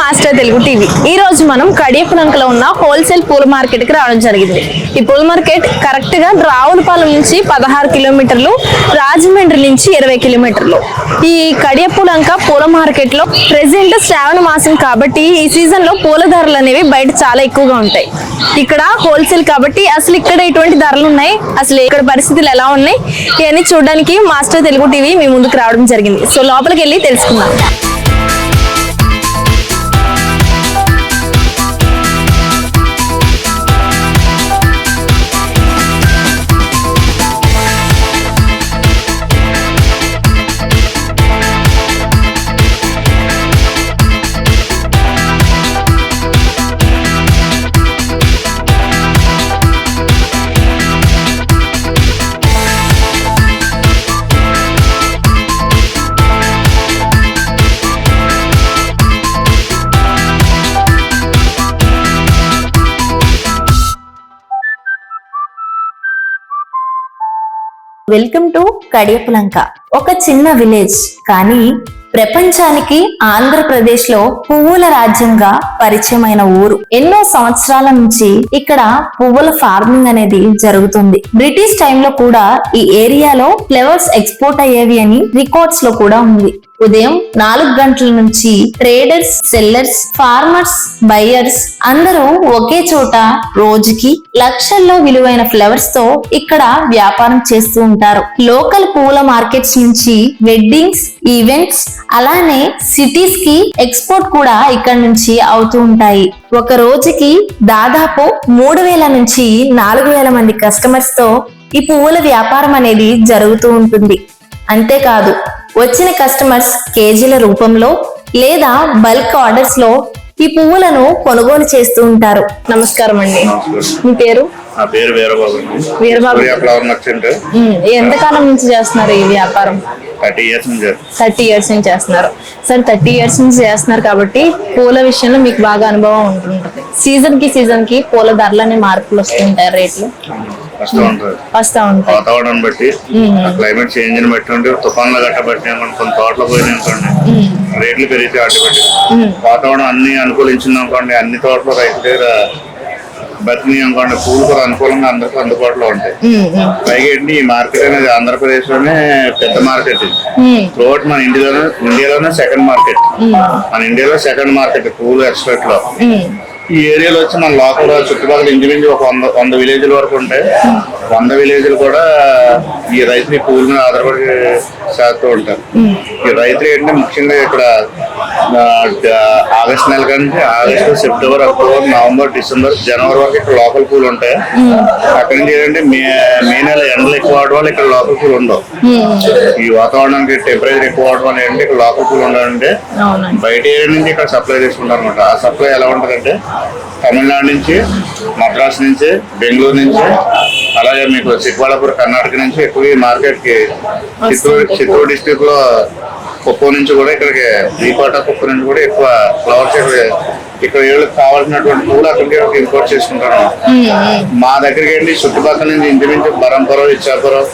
Master Telugu TV. ఈ రోజు మనం కడియపులంకలో ఉన్న హోల్సేల్ పూల మార్కెట్కి రావడం జరిగింది. ఈ పూల మార్కెట్ కరెక్ట్గా రావులపాలెం నుంచి పదహారు కిలోమీటర్లు రాజమండ్రి నుంచి ఇరవై కిలోమీటర్లు. ఈ కడియపులంక పూల మార్కెట్లో ప్రెసెంట్ శ్రావణ మాసం కాబట్టి ఈ సీజన్లో పూల ధరలు అనేవి బయట చాలా ఎక్కువగా ఉంటాయి. ఇక్కడ హోల్సేల్ కాబట్టి అసలు ఇక్కడ ఎటువంటి ధరలు ఉన్నాయి అసలు ఇక్కడ పరిస్థితులు ఎలా ఉన్నాయి ఇవన్నీ చూడడానికి మాస్టర్ తెలుగు టీవీ మీ ముందుకు రావడం జరిగింది. సో లోపలికి వెళ్ళి తెలుసుకుందాం. వెల్కమ్ టు కడియపులంక ఒక చిన్న విలేజ్ కానీ ప్రపంచానికి ఆంధ్రప్రదేశ్లో పువ్వుల రాజ్యంగా పరిచయమైన ఊరు. ఎన్నో సంవత్సరాల నుంచి ఇక్కడ పువ్వుల ఫార్మింగ్ అనేది జరుగుతుంది. బ్రిటిష్ టైంలో కూడా ఈ ఏరియాలో ఫ్లవర్స్ ఎక్స్పోర్ట్ అయ్యేవి అని రికార్డ్స్లో కూడా ఉంది. ఉదయం నాలుగు గంటల నుంచి ట్రేడర్స్ సెల్లర్స్ ఫార్మర్స్ బయర్స్ అందరూ ఒకే చోట రోజుకి లక్షల్లో విలువైన ఫ్లవర్స్తో ఇక్కడ వ్యాపారం చేస్తూ ఉంటారు. లోకల్ పూల మార్కెట్స్ నుంచి వెడ్డింగ్స్ ఈవెంట్స్ అలానే సిటీస్కి ఎక్స్పోర్ట్ కూడా ఇక్కడ నుంచి అవుతూ ఉంటాయి. ఒక రోజుకి దాదాపు మూడు వేల నుంచి నాలుగు వేల మంది కస్టమర్స్తో ఈ పువ్వుల వ్యాపారం అనేది జరుగుతూ ఉంటుంది. అంతేకాదు వచ్చిన కస్టమర్స్ కేజీల రూపంలో లేదా బల్క్ ఆర్డర్స్లో ఈ పువ్వులను కొనుగోలు చేస్తూ ఉంటారు. నమస్కారం అండి. మీ పేరు? నా పేరు వీరబాబు అండి. Veerababu. Surya flower merchant hmm. ఎంతకాలం నుంచి చేస్తున్నారు ఈ వ్యాపారం? థర్టీ ఇయర్స్ నుంచి చేస్తాను. థర్టీ ఇయర్స్ నుంచి చేస్తున్నారు. సరే థర్టీ ఇయర్స్ నుంచి చేస్తున్నారు కాబట్టి పూల విషయంలో మీకు బాగా అనుభవం ఉంటుంటుంది. సీజన్కి సీజన్కి పూల ధరలు అనే మార్పులు వస్తుంటాయి రేట్లు. వస్తూ ఉంటాయి. వాతావరణం బట్టి క్లైమేట్ చేంజ్ని బట్టి ఉండి తుఫాన్లు గట్ట బట్టి కొన్ని తోటలు పోయినాయి అనుకోండి రేట్లు పెరిగితే వాటి బట్టి. వాతావరణం అన్ని అనుకూలించింది అనుకోండి అన్ని తోటలు రైతు దగ్గర బతిని అనుకోండి పూలు కూడా అనుకూలంగా అందరికీ అందుబాటులో ఉంటాయి. పైగా ఏంటి ఈ మార్కెట్ అనేది ఆంధ్రప్రదేశ్లోనే పెద్ద మార్కెట్. త్రూఅవుట్ మన ఇండియాలోనే ఇండియాలోనే సెకండ్ మార్కెట్ మన ఇండియాలో సెకండ్ మార్కెట్ పూలు ఎక్స్పోర్ట్లో. ఈ ఏరియాలో వచ్చి మన లోకల్ చుట్టుపక్కల ఇంచుమించు ఒక వంద వంద విలేజ్ల వరకు ఉంటాయి వంద విలేజ్లు కూడా ఈ రైతులు ఈ పువ్వుల మీద ఆధారపడి చేస్తూ ఉంటారు. ఈ రైతులు ఏంటంటే ముఖ్యంగా ఇక్కడ ఆగస్ట్ నెల నుంచి August September October November December January వరకు ఇక్కడ లోకల్ పూలు ఉంటాయి. అక్కడి నుంచి ఏంటంటే మే మే నెల ఎండలు ఎక్కువ అవడం వల్ల ఇక్కడ లోకల్ పూలు ఉండవు. ఈ వాతావరణానికి టెంపరేచర్ ఎక్కువ అవడం వల్ల ఏంటంటే ఇక్కడ లోకల్ పూలు ఉండాలంటే బయట ఏరియా నుంచి ఇక్కడ సప్లై చేసుకుంటారు అనమాట ఆ సప్లై ఎలా ఉంటుందంటే తమిళనాడు నుంచి మద్రాస్ నుంచి బెంగళూరు నుంచి అలాగే మీకు చిక్వాళపూర్ కర్ణాటక నుంచి ఎక్కువ మార్కెట్కి చిత్తూరు చిత్తూరు డిస్టిక్లో కుప్ప నుంచి కూడా ఇక్కడికి దీపాట కుప్ప నుంచి కూడా ఎక్కువ ఫ్లవర్స్ ఇక్కడ ఇక్కడ వీళ్ళకి కావాల్సినటువంటి పూలు అక్కడికి ఇంపోర్ట్ చేసుకుంటారు మా దగ్గరికి ఏంటి చుట్టుపక్కల నుంచి ఇంచుమించు బరంపురం ఇచ్చాపురం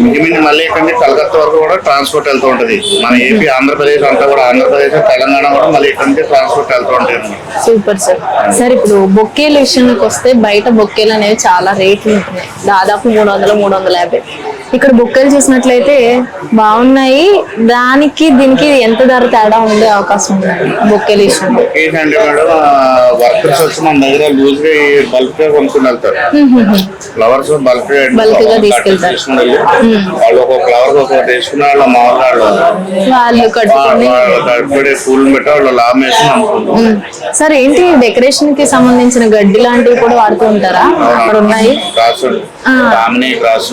ఇంచుమించు మళ్ళీ ఇక్కడ నుంచి కలకత్తా వరకు కూడా ట్రాన్స్పోర్ట్ వెళ్తూ ఉంటది. మన ఏపీ ఆంధ్రప్రదేశ్ అంతా కూడా ఆంధ్రప్రదేశ్ తెలంగాణ కూడా మళ్ళీ ఇక్కడ నుంచి ట్రాన్స్పోర్ట్ వెళ్తూ ఉంటాయి అన్నమాట. సూపర్ సార్ సార్ ఇప్పుడు బొక్కేల విషయానికి వస్తే బయట బొక్కేలు అనేవి చాలా రేట్లు ఉంటున్నాయి. దాదాపు మూడు వందలు మూడు వందల యాభై. ఇక్కడ బొక్కేలు చూసినట్లయితే బాగున్నాయి. దానికి దీనికి ఎంత ధర తేడా ఉండే అవకాశం ఉంది? బొక్కేల మేడం వర్కర్స్ వచ్చి మన దగ్గర లూజ్గా బల్క్గా కొనుక్కుని వెళ్తారు. ఫ్లవర్స్ బల్క్ Bulk గా తీసుకెళ్తారు. వాళ్ళు ఒక ఫ్లవర్ ఒక తీసుకున్న వాళ్ళు మామూలుగా వాళ్ళు కట్టుకొని. పూలు పెట్టి వాళ్ళు లాభం. సార్ ఏంటి డెకరేషన్కి సంబంధించిన గడ్డి లాంటివి కూడా వాడుతూ ఉంటారా? అక్కడ ఉన్నాయి. క్రాస్ క్రాస్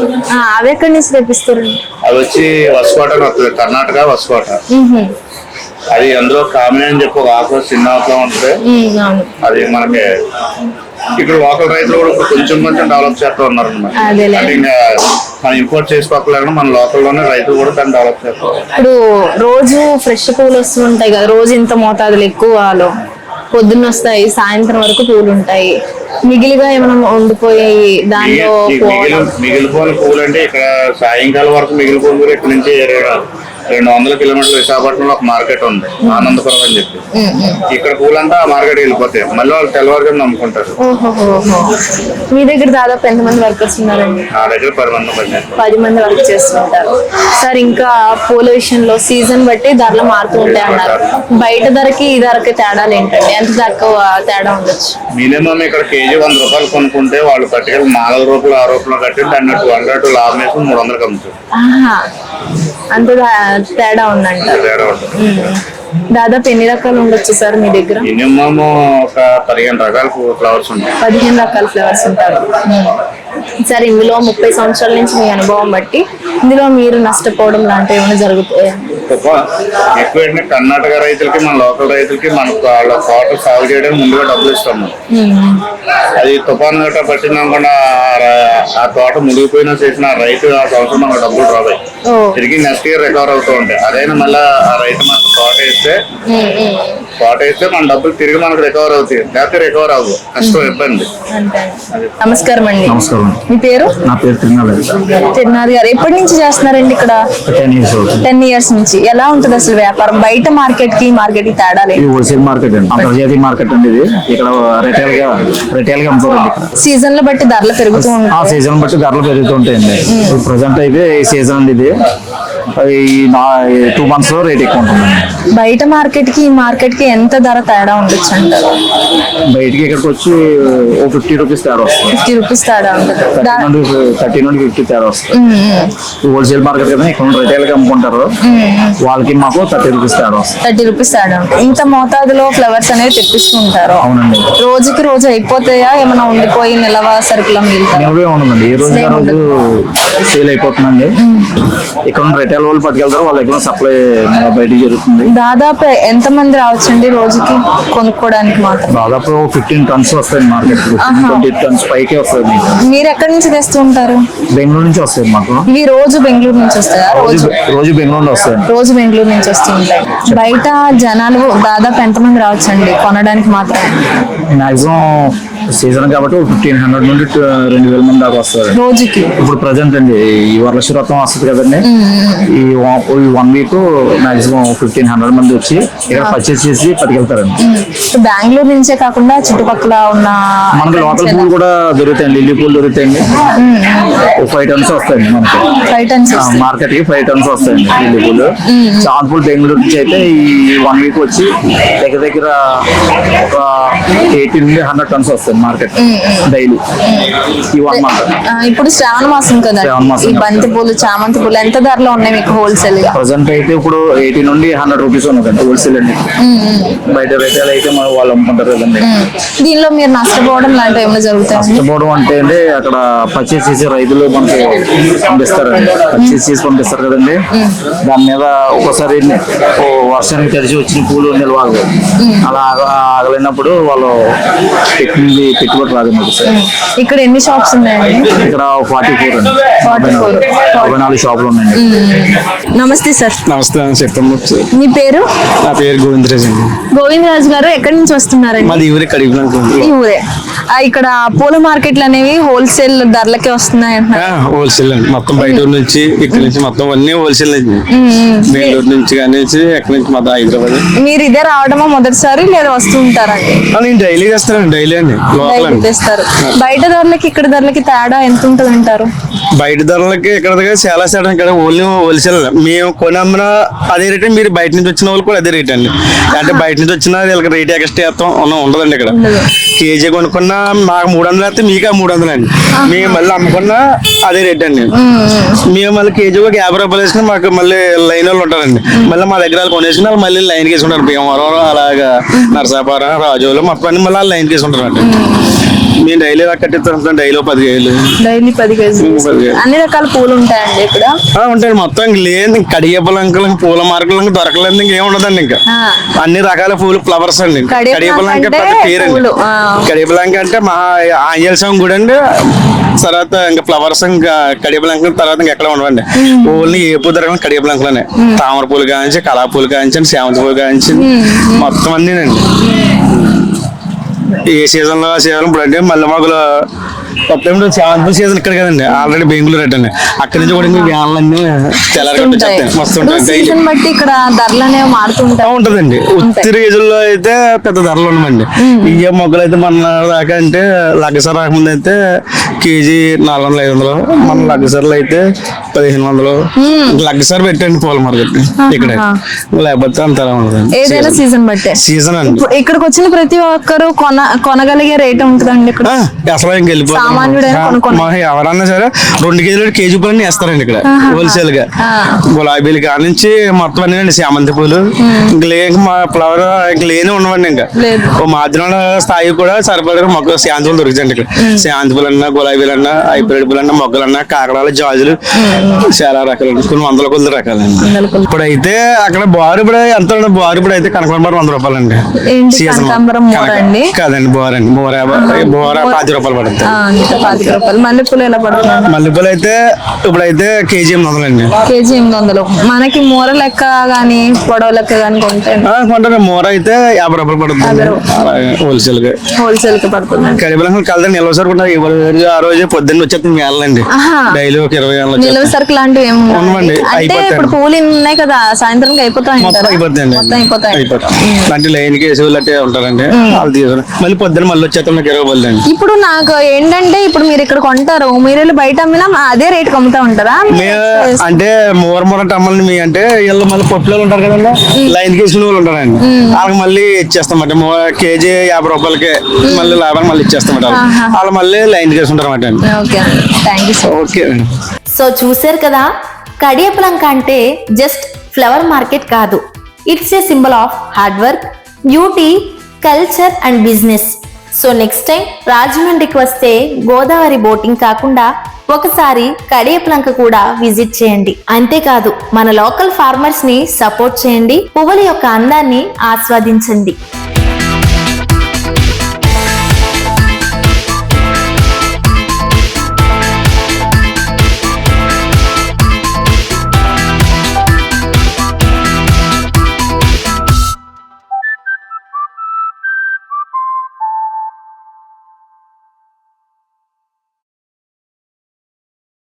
అవి ఎక్కడి నుంచి తెప్పిస్తారు? అవి వచ్చి వసుకోట వస్తుంది. కర్ణాటక వసుకోట. అది అందులో కామినీ అని చెప్పి ఒక ఆకులో చిన్న ఆకులో ఉంటుంది అది మనకి ఇక్కడ లోకల్ రైతులు కూడా కొంచెం కొంచెం డెవలప్ చేస్తూ ఉన్నారు. అంటే ఇంకా మనం ఇంపోర్ట్ చేసుకోకుండా మన లోకల్లోనే రైతులు కూడా దాన్ని డెవలప్ చేస్తారు. ఇప్పుడు రోజు ఫ్రెష్ పూలు వస్తూ ఉంటాయి కదా రోజు ఇంత మోతాదులు ఎక్కువలో పొద్దున్న వస్తాయి సాయంత్రం వరకు పూలు ఉంటాయి. మిగిలిగా ఏమైనా ఉండిపోయాయి దానిలో మిగిలిపోయిన పూలు అంటే ఇక్కడ సాయంకాలం వరకు మిగిలిపోయిన పూలు ఇక్కడ నుంచి ఏరే- రెండు వందల కిలోమీటర్ల విశాఖపట్నంలో ఒక మార్కెట్ ఉంది. ఆనందపురం అని చెప్పి. ఇక్కడ పూలంతా ఆ మార్కెట్ వెళ్ళిపోతాయి. మళ్ళీ వాళ్ళు తెల్లవారుగా నమ్ముకుంటారు. మీ దగ్గర దాదాపు ఎంతమంది వర్కర్స్ ఉన్నారండి? నా దగ్గర పది మంది పనిచేస్తారు పది మంది వర్క్ చేస్తుంటారు. సార్ ఇంకా పూల విషయంలో సీజన్ బట్టి ధరలు మారుతూ ఉంటాయి అన్నారు. బయట ధరకి ఈ ధరకి తేడాలు ఏంటండి? ఎంత తక్కువ తేడా ఉండొచ్చు? మినిమం ఇక్కడ కేజీ వంద రూపాయలు కొనుక్కుంటే వాళ్ళు పట్టుకెళ్ళి నాలుగు రూపాయలు ఆరు రూపాయలు కట్టి దాన్ని టూ హండ్రెడ్ లాభం వేసి మూడు వందలకు అమ్ముతారు. ఆహా. అంత దా- తేడా ఉందంటారు తేడా ఉంటుంది ఉమ్. దాదాపు ఎన్ని రకాలు ఉండొచ్చు సార్ మీ దగ్గర? మినిమం ఒక పదిహేను రకాల ఫ్లవర్స్ ఉంటాయి. పదిహేను రకాల ఫ్లేవర్స్ ఉంటారు. సార్ ఇందులో ముప్పై సంవత్సరాల నుంచి మీ అనుభవం బట్టి ఇందులో మీరు నష్టపోవడం లాంటివి ఏమైనా జరుగుతాయి? ఎక్కువ కర్ణాటక రైతులకి మన లోకల్ రైతులకి మనకు వాళ్ళ తోట సాగు చేయడానికి ముందుగా డబ్బులు ఇస్తాం మనం. అది తుఫాన్ గట్రా పట్టింది అనుకోండి ఆ తోట మునిగిపోయినా చేసిన ఆ రైతు ఆ సంవత్సరం మనకు డబ్బులు రావాలి ఓ. తిరిగి నెక్స్ట్ ఇయర్ రికవర్ అవుతూ ఉంటాయి అదైనా మళ్ళీ ఆ రైతు మనకు తోట వేస్తే తోట వేస్తే మన డబ్బులు తిరిగి మనకు రికవర్ అవుతాయి. లేకపోతే రికవర్ అవ్వవు కష్టం ఇబ్బంది. నమస్కారం అండి. నమస్కారం. మీ పేరు? నా పేరు తిరునాథ్ గారు. ఎప్పటి నుంచి చేస్తున్నారండి ఇక్కడ? టెన్ ఇయర్స్ అవుతుంది టెన్ ఇయర్స్ నుంచి. ఎలా ఉంటుంది అసలు వ్యాపారం? బయట మార్కెట్కి మార్కెట్కి తేడాలు ఇది హోల్సేల్ మార్కెట్ అండి. అంతర్జాతీయ మార్కెట్ అండి ఇది. ఇక్కడ రిటైల్గా రిటైల్గా అమ్ముతారండి ఇక్కడ. సీజన్లో బట్టి ధరలు పెరుగుతూ ఆ ఉంటాయి. సీజన్ బట్టి ధరలు పెరుగుతుంటాయండి ప్రజెంట్ అయితే ఈ సీజన్ అండి ఇది. టూ మంత్స్ రేట్ ఎక్కువ ఉంటుందండి బయట మార్కెట్కి ఈ మార్కెట్కి ఎంత ధర తేడా ఉండొచ్చు అంటారు? బయటికి ఇక్కడికి వచ్చి ఓ ఫిఫ్టీ రూపీస్ తేడా వస్తుంది. ఫిఫ్టీ రూపీస్ తేడా ఉంటుంది. థర్టీ నుండి ఫిఫ్టీ తేడా వస్తుంది. హోల్సేల్ మార్కెట్ కదా ఇక్కడ రిటైల్గా అమ్ముకుంటారు. వాళ్ళకి మాకు థర్టీ రూపీస్ తేడా వస్తుంది. థర్టీ రూపీస్ తేడా ఉంటుంది. ఇంత మోతాదులో ఫ్లవర్స్ అనేవి తెప్పిస్తుంటారు. అవునండి. రోజుకి రోజు అయిపోతాయా? ఏమైనా ఉండిపోయి నిలవ సరుకులా మిగులుతాయి నిలవే ఉండదండి ఏ రోజు రోజు సేల్ అయిపోతుందండి. ఇక్కడ ఉన్న వాళ్ళు పట్టుకెళ్తారు వాళ్ళ దగ్గర సప్లై బయటికి జరుగుతుంది. దాదాపు ఎంత మంది రావచ్చండి రోజుకి కొనుక్కోవడానికి మాత్రం? దాదాపు ఫిఫ్టీన్ టన్స్ వస్తాయి మార్కెట్. ట్వంటీ టన్స్ పైకే వస్తాయి మీకు. మీరు ఎక్కడి నుంచి తెస్తూ ఉంటారు? బెంగళూరు నుంచి వస్తాయి మాకు. ఇవి రోజు బెంగళూరు నుంచి వస్తాయా? రోజు రోజు బెంగళూరులో వస్తాయండి రోజు బెంగళూరు నుంచి వస్తూ ఉంటాయి. బయట జనాలు దాదాపు ఎంతమంది రావచ్చండి కొనడానికి మాత్రమే మాక్సిమం సీజన్ కాబట్టి ఫిఫ్టీన్ హండ్రెడ్ నుండి రెండు వేల మంది దాకా వస్తారు. రోజుకి. ఇప్పుడు ప్రజెంట్ అండి ఈ వరలక్ష్మి వ్రతం వస్తుంది కదండి. ఈ one week maximum fifteen hundred మంది వచ్చి ఇక్కడ పర్చేస్ చేసి పట్టుకెళ్తారండి. బెంగళూరు నుంచే కాకుండా చుట్టుపక్కల ఉన్న మనకి లోకల్ పూలు కూడా దొరుకుతాయండి లిల్లీ పూలు దొరుకుతాయండి. ఫైవ్ టన్స్ వస్తాయండి మనకి. ఫైవ్ టన్స్ మార్కెట్కి ఫైవ్ టన్స్ వస్తాయండి లిల్లీ పూలు. చాంద్ పూలు బెంగళూరు నుంచి అయితే ఈ వన్ వీక్ వచ్చి దగ్గర దగ్గర ఒక ఎయిటీ నుండి హండ్రెడ్ టన్స్ వస్తాయి మార్కెట్ డైలీ ఈ వన్ మంత్ ఇప్పుడు శ్రావణ మాసం కదా. ఈ. బంతి పూలు చామంతి పూలు ఎంత ధరలో ఉన్నాయి మీకు హోల్సేల్గా? ప్రజెంట్ అయితే ఇప్పుడు ఎయిటీ నుండి హండ్రెడ్ రూపీస్ ఉన్నదండి హోల్సేల్ అండి. బయట రిటైల్ అయితే మన వాళ్ళు అమ్ముకుంటారు కదండి. దీనిలో మీరు నష్టపోవడం లాంటివి ఏమైనా జరుగుతాయండి? నష్టపోవడం అంటే అండి అక్కడ పర్చేస్ చేసే రైతులు మనకి పంపిస్తారండి. పర్చేస్ చేసి పంపిస్తారు కదండి. దాని మీద ఒక్కోసారి ఓ వర్షానికి తడిసి వచ్చిన పూలు నిల్వ. అలా ఆగ- ఆగలేనప్పుడు వాళ్ళు పెట్టుబడి రాదు ఇక్కడ ఎన్ని షాప్స్ ఉన్నాయండి? ఇక్కడ ఫార్టీ ఫోర్ అండి. 44. నలభై నాలుగు షాపులు ఉన్నాయండి. నమస్తే సార్. నమస్తే చెప్తాము మీ పేరు? నా పేరు గోవిందరాజ్ అండి. గోవిందరాజు గారు ఎక్కడి నుంచి వస్తున్నారండి? మాది ఊరే కడిగినాక ఈ ఊరే. ఇక్కడ పూల మార్కెట్లు అనేవి హోల్సేల్ ధరలకే వస్తున్నాయి హోల్సేల్ అండి. మొత్తం బయట నుంచి ఇక్కడ నుంచి మొత్తం అన్ని హోల్సేల్ అండి. బెంగళూరు నుంచి కానీ ఎక్కడి నుంచి మొత్తం హైదరాబాద్. మీరు ఇదే రావడమా మొదటిసారి లేదా వస్తూ ఉంటారండి ఆ, నేను డైలీ చేస్తానండి డైలీ అండి. లోకల్ బయట ధరలకి ఇక్కడ ధరలకి తేడా ఎంత ఉంటుంది అంటారు బయట ధరలకి ఇక్కడ దగ్గర చాలా సేడం ఇక్కడ ఓన్లీ హోల్సేల్ మేము కొని అమ్మిన అదే రేట్ మీరు బయట నుంచి వచ్చిన వాళ్ళు కూడా అదే రేట్ అండి. అంటే బయట నుంచి వచ్చిన వీళ్ళకి రేట్ ఎక్స్ట్రా ఉన్న- ఉండదండి ఇక్కడ. కేజీ కొనుక్కున్నా మాకు మూడు వందలు వేస్తే మీకు మూడు వందలు అండి. మేము మళ్ళీ అమ్ముకున్నా అదే రేట్ అండి. మేము మళ్ళీ కేజీ ఒక యాభై రూపాయలు వేసుకుని మాకు మళ్ళీ లైన్ వాళ్ళు ఉంటారండి. మళ్ళీ మా దగ్గర వాళ్ళు కొనేసుకుని వాళ్ళు మళ్ళీ లైన్ వేసుకుంటారు. భీమవరం అలాగా నరసాపురం రాజోలు మొత్తం మళ్ళీ లైన్ వేసుకుంటారండి. మేము డైలీ కట్టిస్తాం డైలీ పది కేజీలు డైలీ పది కేజీలు. అన్ని రకాల పూలు ఉంటాయండి ఇక్కడ? ఆ, ఉంటాయండి. మొత్తం ఇంక లేదు కడియపలంకలు పూల మార్కులు దొరకలేదు ఇంకేం ఉండదండి ఇంకా. అన్ని రకాల పూలు ఫ్లవర్స్ అండి. కడియపలంక పేరండి. కడియపలంక అంటే మా ఆంజనేయ స్వామి గుడి అండి. తర్వాత ఇంకా ఫ్లవర్స్ ఇంకా కడియపలంక తర్వాత ఇంకా ఎక్కడ ఉండవండి. ఓన్లీ ఏ పూ దొరకడం కడియపలంకలోనే తామర పూలు కాంచి కళా పూలు కాంచి శామంతి పూలు కాంచి మొత్తం అన్నీనండి. ఏ సీజన్లో సీజన్ ఇప్పుడు అంటే మల్లె మొగలు కొత్త ఏమిటో శాంతి సీజన్ ఇక్కడ కదండి. ఆల్రెడీ బెంగళూరు అట్టండి అక్కడి నుంచి కూడా ఇంకా వ్యాన్లన్నీ సీజన్ బట్టి ఇక్కడ ధరలు అనేవి మారుతుంటాయి ఉంటదండి. ఉత్తి రోజుల్లో అయితే పెద్ద ధరలు ఉండమండి ఇయ్య మొగ్గలు అయితే మన దాకా అంటే లగ్గసర రాకముందు అయితే కేజీ నాలుగు వందల ఐదు వందలు మన లగ్గసరలు అయితే పదిహేను వందలు. లగ్గసర పెట్టండి పూల మార్కెట్ ఇక్కడ. లేకపోతే అంత ఏదైనా సీజన్. బట్టే. సీజన్ అండి. ఇక్కడికి వచ్చిన ప్రతి ఒక్కరు కొన కొనగలిగే రేట్ ఉంటుందండి ఇక్కడ. అసలు ఇంక వెళ్ళిపోతాం. సామాన్యుడైనా ఎవరన్నా సరే రెండు కేజీలు కేజీ పూలని వేస్తారండి ఇక్కడ హోల్సేల్గా. గులాబీలు కాడ నుంచి మొత్తం అన్ని అండి చామంతి పూలు. ఇంక మా ఫ్లవర్ ఇంక లేని ఉండవండి ఇంకా. ఓ మాధ్యమ స్థాయి కూడా సరిపడే మొక్క శాంతి పూలు దొరుకుతాయండి ఇక్కడ. శాంతి పూలు అన్నా గులాబీలు అన్నా హైబ్రిడ్ పూలు అన్నా మొగ్గలన్నా కాకడాలు జాజులు చాలా రకాలు. కొన్ని వందల కొద్ది రకాలండి. ఇప్పుడైతే అక్కడ బారు ఇప్పుడు ఎంత? బారు ఇప్పుడు అయితే వంద కనకాంబరం మోర కనక- అండి? కాదండి బోర్ అండి. బోర బోర పాతి రూపాయలు పడుతుంది. పాతిక రూపాయలు. మల్లెపూలు ఎలా పడుతుంది మల్లెపూలు అయితే ఇప్పుడైతే కేజీ ఎనిమిది వందలండి. కేజీ ఎనిమిది వందలు. మనకి మూర లెక్క గానీ పొడవ లెక్క గానీ కొంటే? ఆ, కొంటాను మోర అయితే యాభై రూపాయలు పడుతుంది. హోల్సేల్గా హోల్సేల్కి పడుతుంది. కడిపలంగా కలదండి నిల్వ సరుకు రోజు ఆ రోజు పొద్దున్న వచ్చేస్తుంది ఆహా. డైలీ ఒక ఇరవై ఏళ్ళు నిల్వ సరుకు లాంటివి ఏమి ఉండవా? ఉండవండి. అంటే. ఇప్పుడు పూలు ఉన్నాయి కదా సాయంత్రం అయిపోతాయి మొత్తం? అయిపోతాయండి. మొత్తం అయిపోతాయి. అయిపోతాయి. అంటే లైన్ కేసు ఉంటారండి. వాళ్ళు తీసుకుని మళ్ళీ పొద్దున్న మళ్ళీ వచ్చేస్తాం ఇరవై అండి. ఇప్పుడు నాకు ఏంటంటే ఇప్పుడు మీరు ఇక్కడ కొంటారు మీరు వెళ్ళి బయట అమ్మినా అదే రేట్ అమ్ముతా ఉంటారా? అంటే మూర మూర టమ్మల్ని మీ అంటే వీళ్ళు మళ్ళీ పొట్టులో ఉంటారు కదండి లైన్ కేసిన వాళ్ళు ఉంటారండి వాళ్ళకి మళ్ళీ ఇచ్చేస్తామంట కేజీ యాభై రూపాయలకి మళ్ళీ లాభాన్ని మళ్ళీ ఇచ్చేస్తామంట వాళ్ళు. మళ్ళీ లైన్ కేసి ఉంటారన్నమాట అండి. Okay thank you so okay అండి. సో చూశారు కదా కడియపులంక అంటే జస్ట్ ఫ్లవర్ మార్కెట్ కాదు. It's a symbol of hard work beauty culture and business so next time రాజమండ్రికి వస్తే గోదావరి బోటింగ్ కాకుండా ఒకసారి కడియప్లంక కూడా విజిట్ చేయండి. అంతేకాదు మన లోకల్ ఫార్మర్స్ని సపోర్ట్ చేయండి. పువ్వుల యొక్క అందాన్ని ఆస్వాదించండి.